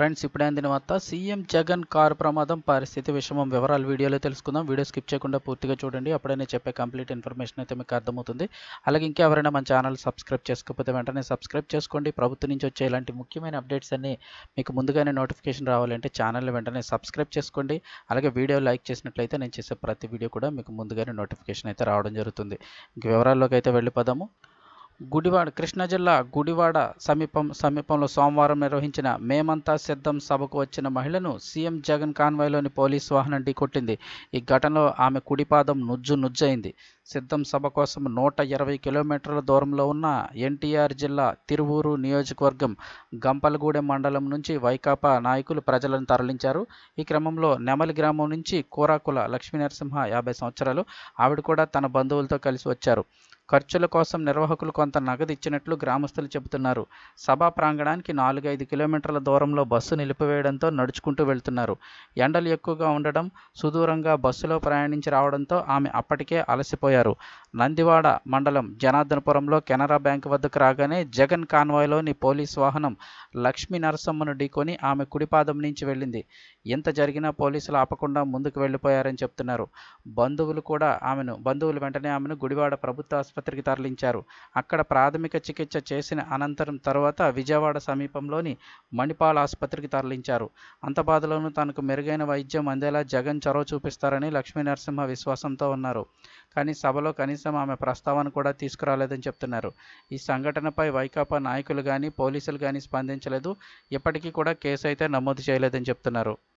Friends ఇప్పుడైన అందిన వార్త CM Jagan car ప్రమాదం పరిస్థితి విషమం వివరాలు వీడియోలో తెలుసుకుందాం. వీడియో స్కిప్ చేయకుండా పూర్తిగా చూడండి. అప్పుడైనా నేను చెప్పే కంప్లీట్ ఇన్ఫర్మేషన్ అయితే మీకు అర్థమవుతుంది. అలాగే ఇంకా ఎవరైనా మన ఛానల్ సబ్స్క్రైబ్ చేసుకోకపోతే వెంటనే సబ్స్క్రైబ్ చేసుకోండి. ప్రభుత్వం నుంచి వచ్చే ఇలాంటి ముఖ్యమైన అప్డేట్స్ అన్ని మీకు ముందుగానే నోటిఫికేషన్ రావాలంటే ఛానల్ని వెంటనే సబ్స్క్రైబ్ చేసుకోండి. అలాగే వీడియో లైక్ చేసినట్లయితే నేను చేసే ప్రతి వీడియో కూడా మీకు ముందుగానే నోటిఫికేషన్ అయితే రావడం జరుగుతుంది. ఇంక వివరాల్లోకి అయితే వెళ్ళిపోదాము. గుడివాడ కృష్ణా జిల్లా గుడివాడ సమీపం సమీపంలో సోమవారం నిర్వహించిన మేమంతా సిద్ధం సభకు వచ్చిన మహిళను సీఎం జగన్ కాన్వాయ్లోని పోలీసు వాహనం ఢీకొట్టింది. ఈ ఘటనలో ఆమె కుడిపాదం నుజ్జు నుజ్జైంది సిద్ధం సభ కోసం నూట ఇరవై కిలోమీటర్ల దూరంలో ఉన్న ఎన్టీఆర్ జిల్లా తిరువూరు నియోజకవర్గం గంపలగూడెం మండలం నుంచి వైకాపా నాయకులు ప్రజలను తరలించారు. ఈ క్రమంలో నెమలి గ్రామం నుంచి కూరాకుల లక్ష్మీనరసింహ యాభై సంవత్సరాలు. ఆవిడ కూడా తన బంధువులతో కలిసి వచ్చారు. ఖర్చుల కోసం నిర్వాహకులు కొంత నగదు ఇచ్చినట్లు గ్రామస్తులు చెబుతున్నారు. సభా ప్రాంగణానికి నాలుగైదు కిలోమీటర్ల దూరంలో బస్సు నిలిపివేయడంతో నడుచుకుంటూ వెళ్తున్నారు. ఎండలు ఎక్కువగా ఉండడం సుదూరంగా బస్సులో ప్రయాణించి రావడంతో ఆమె అప్పటికే అలసిపోయారు. నందివాడ మండలం జనార్దనపురంలో కెనరా బ్యాంక్ వద్దకు రాగానే జగన్ కాన్వాయ్లోని పోలీస్ వాహనం లక్ష్మీ నరసమ్మను ఢీకొని ఆమె కుడిపాదం నుంచి వెళ్ళింది. ఎంత జరిగినా పోలీసులు ఆపకుండా ముందుకు వెళ్ళిపోయారని చెప్తున్నారు. బంధువులు కూడా ఆమెను బంధువులు వెంటనే ఆమెను గుడివాడ ప్రభుత్వ ఆసుపత్రికి తరలించారు. అక్కడ ప్రాథమిక చికిత్స చేసిన అనంతరం తర్వాత విజయవాడ సమీపంలోని మణిపాల్ ఆసుపత్రికి తరలించారు. అంత బాధలోనూ తనకు మెరుగైన వైద్యం అందేలా జగన్ చొరవ చూపిస్తారని లక్ష్మీ నరసింహ విశ్వాసంతో ఉన్నారు. కానీ సభలో కనీసం ఆమె ప్రస్తావన కూడా తీసుకురాలేదని చెప్తున్నారు. ఈ సంఘటనపై వైకాపా నాయకులు కానీ పోలీసులు కానీ స్పందించలేదు. ఇప్పటికీ కూడా కేసు అయితే నమోదు చేయలేదని చెప్తున్నారు.